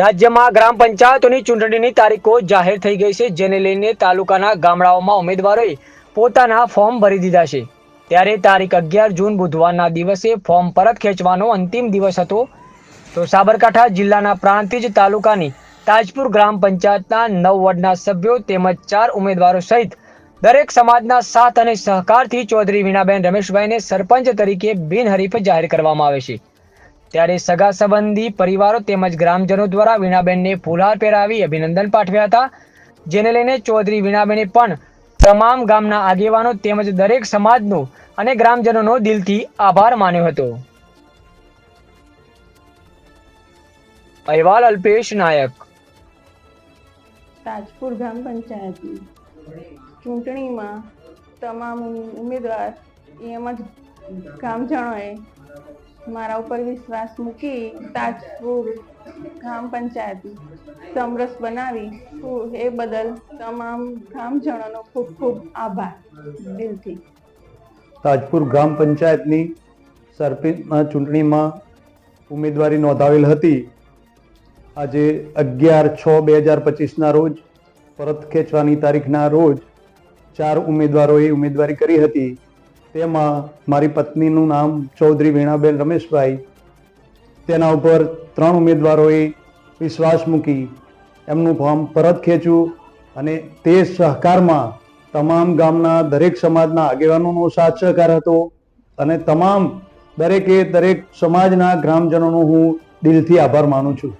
રાજ્યમાં ગ્રામ પંચાયતોની ચૂંટણીની તારીખો જાહેર થઈ ગઈ છે, જેને લઈને તાલુકાના ગામડાઓમાં ઉમેદવારોએ પોતાના ફોર્મ ભરી દીધા છે. ત્યારે તારીખ અગિયાર જૂન બુધવારના દિવસે ફોર્મ પરત ખેંચવાનો અંતિમ દિવસ હતો. તો સાબરકાંઠા જિલ્લાના પ્રાંતિજ તાલુકાની તાજપુર ગ્રામ પંચાયતના નવ વોર્ડના સભ્યો તેમજ ચાર ઉમેદવારો સહિત દરેક સમાજના સાથ અને સહકારથી ચૌધરી વીણાબેન રમેશભાઈને સરપંચ તરીકે બિનહરીફ જાહેર કરવામાં આવે છે. ત્યારે સગા સંબંધી, પરિવારો તેમજ ગ્રામજનો દ્વારા વીણાબેનને ફૂલહાર પહેરાવી અભિનંદન પાઠવ્યા હતા, જેને લઈને ચૌધરી વીણાબેને પણ તમામ ગામના આગેવાનો તેમજ દરેક સમાજનો અને ગ્રામજનોનો દિલથી આભાર માન્યો હતો. અહેવાલ અલ્પેશ નાયક. તાજપુર ગ્રામ પંચાયતની ચૂંટણીમાં તમામ ઉમેદવાર એમ જ ગામજનોએ મારા ઉપર વિશ્વાસ મૂકી તાજપુર ગ્રામ પંચાયત સમરસ બનાવી. એ બદલ તમામ ગ્રામજનોનો ખૂબ ખૂબ આભાર. દિલથી. તાજપુર ગ્રામ પંચાયતની સરપંચના ચૂંટણીમાં ઉમેદવારી નોંધાવેલ હતી. આજે અગિયાર છ બે હજાર પચીસના રોજ પરત ખેંચવાની તારીખના રોજ ચાર ઉમેદવારોએ ઉમેદવારી કરી હતી. તેમાં મારી પત્નીનું નામ ચૌધરી વીણાબેન રમેશભાઈ. તેના ઉપર ત્રણ ઉમેદવારોએ વિશ્વાસ મૂકી, એમનું ફોર્મ પરત ખેંચ્યું અને તે સહકારમાં તમામ ગામના દરેક સમાજના આગેવાનોનો સાથ સહકાર હતો અને તમામ દરેકે દરેક સમાજના ગ્રામજનોનો હું દિલથી આભાર માનું છું.